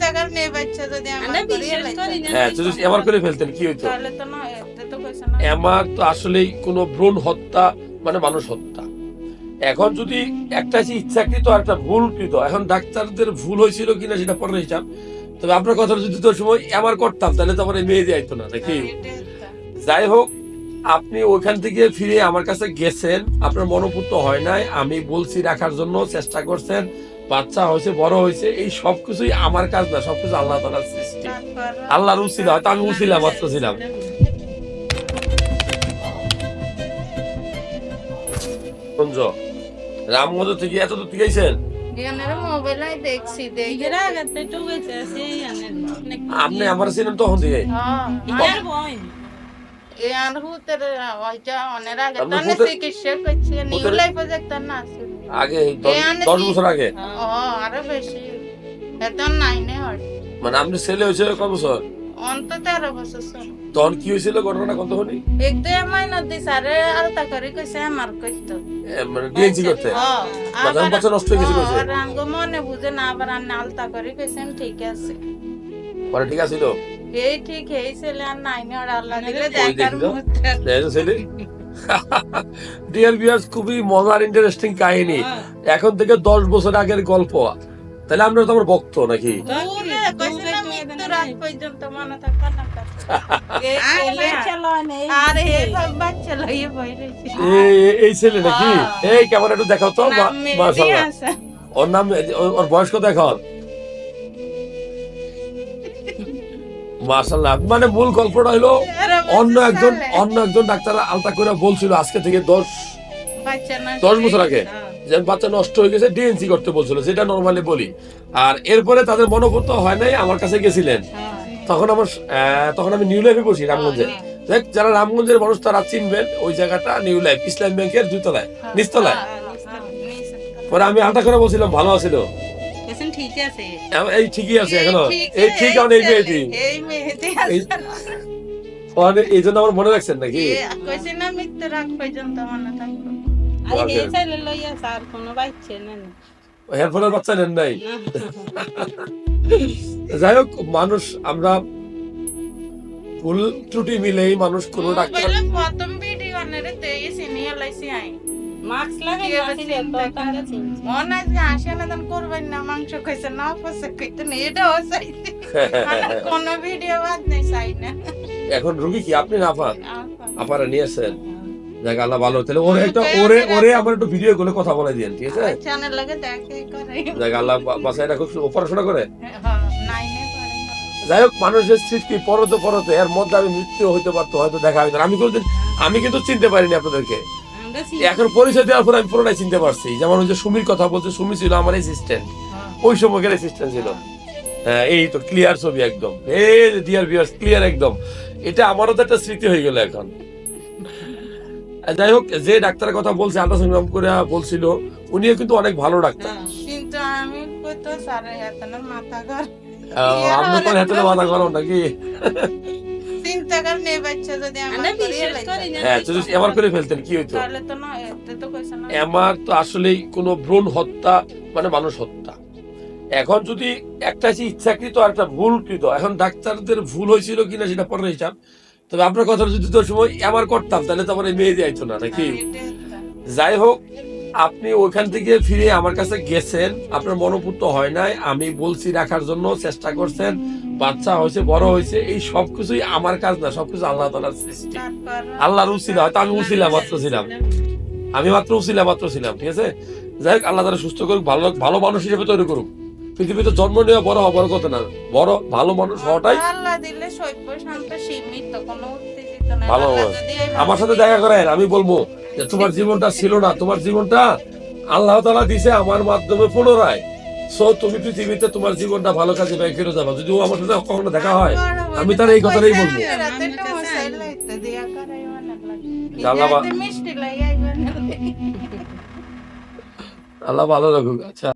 চিন্তা কর মেয়ে বাচ্চা যদি আমার বিশ্বাস করি না। হ্যাঁ যদি এমন করে ফেলতেন কি হইতো? তাহলে তো না তো কইছে না। তো আসলেই কোনো ভ্রূণ হত্যা মানে মানুষ হত্যা। এখন যদি একটা আছে ইচ্ছাকৃত আর একটা ভুলকৃত এখন ডাক্তারদের ভুল হয়েছিল কিনা সেটা পরে হিসাব তবে আপনার কথা যদি তোর সময় এমার করতাম তাহলে তো আমার মেয়ে যাইতো না নাকি? যাই হোক আপনি ওইখান থেকে ফিরে আমার কাছে গেছেন। আপনার মনোপুত হয় নাই আমি বলছি রাখার জন্য চেষ্টা করছেন। বাচ্চা হয়েছে বড় হয়েছে এই সবকিছুই আমার কাজ না সবকিছু আল্লাহ তালার সৃষ্টি। আল্লাহর উচিলা হয়তো আমি উচিলা মাত্র ছিলাম। রামগঞ্জ থেকে এত দূর থেকে অনেক আপনি আমার ছিলেন তখন থেকে? হ্যাঁ। হুতের ওইটা অনেক আগে। আপনি চিকিৎসা করছে নিউ লাইফ প্রজেক্ট না আছে আগে দশ- বছর আগে। আরও বেশি। মানে আপনি ছেলে হয়েছে কত বছর? অন্তত তেরো বছর তখন কি হয়েছিল ঘটনা কত হনি এক দুই মাইনা দিস আরে আলতা করে কইছে আমার কইতো। মানে ডিএনসি করতে? হ্যাঁ, বাজার বাচ্চা নষ্ট হয়ে গেছে কইছে? আবার আঙ্গ মনে বুঝে না আবার আমি আলতা করে কইছেন ঠিক আছে। মানে ঠিক আছিল? এই ঠিক এই ছেলে আর নাইনে আর আল্লাহ দিলে দেখার দেখি তো। ছেলে? ডিয়ার ভিউয়ার্স খুবই মজার ইন্টারেস্টিং কাহিনী। এখন থেকে দশ বছর আগের গল্প। তাহলে আমরা তো আমার ভক্ত নাকি? মনে। এই ছেলে। নাকি? হ্যাঁ। এই কেমন একটু দেখাও তো। ওর নাম ওর- ওর বয়স কত এখন? মানে মূল গল্পটা হলো অন্য একজন অন্য একজন ডাক্তার আলতা করে বলছিল আজকে থেকে দশ দশ বছর আগে। যে বাচ্চা নষ্ট হয়ে গেছে ডিএনসি করতে বলছিল যেটা নর্মালি বলি। আর এরপরে তাদের মনোভূত হয় নাই আমার কাছে গেছিলেন। হ্যাঁ। তখন আমার তখন আমি নিউ লাইফে বসি রামগঞ্জে। দেখ যারা রামগঞ্জের মানুষ তারা চিনবেন ওই জায়গাটা নিউ লাইফ ইসলাম ব্যাংকের দুতলায় নিচতলায়। হ্যাঁ, পরে আমি আলতা করে বলছিলাম ভালো আছিল এই ঠিকই আছে এখনও। এই ঠিক এই এই মেহেদি মানে এই জন্য আমার মনে রাখছেন নাকি? কইছে না মৃত্যুর আগ পর্যন্ত মনে থাকবে। আর। এই ছেলে লইয়া আর কোনো বাচ্চা নেন হেয়ারফোনের বাচ্চা নেন নাই? যাই হোক মানুষ আমরা ভুল ত্রুটি মিলেই মানুষ কোন ডাক্তার প্রথম ভিডিও আনারে তেই সিনিয়র লাইছি আই মাস্ক লাগাই কি হবে তো তাঙ্গা মনে আসে না দান করবেন না মাংস কইছে না ফসে কইতে না চাইতে আর কোনো ভিডিও বাদ নাই চাই না। এখন রুগী কি? আপনি না আপা। আপারা নিয়ে আসেন দেখ আল্লাহ ভালো তাহলে ওরে একটা ওরে ওরে আমার একটু ভিডিও কথা বলে দিয়েন ঠিক আছে? চ্যানেল লাগে দেখে করে। দেখ আল্লাহ বা- বাসায় রাখুক। ও পড়াশোনা করে? হ্যাঁ, না। যাই হোক মানুষের স্মৃতি পরতে পরতে এর মধ্যে আমি মৃত্যু হইতে পারতো হয়তো দেখা হইতো। আমি কোনদিন আমি কিন্তু চিনতে পারিনি আপনাদেরকে। এখন পরিচয় দেওয়ার পর আমি পুরোটাই চিনতে পারছি। যেমন ওই যে সুমির কথা বলছে সুমি ছিল আমার অ্যাসিস্ট্যান্ট ওই সময়কার অ্যাসিস্ট্যান্ট ছিল। হ্যাঁ। এই তো ক্লিয়ার ছবি একদম। এই ডিয়ার ভিউয়ার্স ক্লিয়ার একদম। এটা আমারও তো একটা স্মৃতি হয়ে গেল এখন। যাই হোক যে ডাক্তারের কথা বলছে আল্ট্রাসোনোগ্রাম করে বলছিল উনিও কিন্তু অনেক ভালো ডাক্তার। কিন্তু আমি কইতো সারে হেতনের মাথা ঘর। আপনি কোন হাতে মাথা গরম নাকি? চিন্তা কর মেয়ে বাচ্চা যদি আমার বিশ্বাস করি না হ্যাঁ যদি এবার করে। ফেলতেন কি হইতো? তাহলে তো না এটা তো কইছে না। এমার তো আসলেই কোনো ভ্রূণ হত্যা মানে মানুষ হত্যা। এখন যদি একটা ইচ্ছাকৃত আর একটা ভুলকৃত। এখন ডাক্তারদের ভুল হয়েছিল কিনা সেটা পরে হিসাব তবে আপনার কথা যদি তোর সময় এবার করতাম তাহলে তো আমার মেয়ে যাইতো না নাকি? যাই হোক আপনি ওইখান থেকে ফিরে আমার কাছে গেছেন। আপনার মনোপুত হয় নাই। আমি বলছি রাখার জন্য চেষ্টা করছেন। বাচ্চা হয়েছে বড় হয়েছে এই সবকিছুই আমার কাজ না সবকিছু আল্লাহ তালার সৃষ্টি। আল্লাহর উচিলা হয়তো আমি উচিলা মাত্র ছিলাম। আমি মাত্র উচিলা মাত্র ছিলাম ঠিক আছে? যাই হোক আল্লাহ তালা সুস্থ করুক ভালো ভালো মানুষ হিসেবে তৈরি করুক। পৃথিবীতে জন্ম নেওয়া বড় হওয়ার কথা না। বড় ভালো মানুষ হওয়াটাই আল্লাহ দিলে সৈক্য শান্ত সীমিত কোনো উত্তেজিত না। ভালো আমার সাথে দেখা করেন আমি বলব যে তোমার জীবনটা ছিল না তোমার জীবনটা আল্লাহ তালা দিছে আমার মাধ্যমে পুনরায়। সো তুমি পৃথিবীতে তোমার জীবনটা ভালো কাজে ব্যয় করে যাবা। যদি ও আমার সাথে কখনো দেখা হয় আমি তার এই কথাটাই বলব। আল্লাহ ভালো রাখুক। আচ্ছা।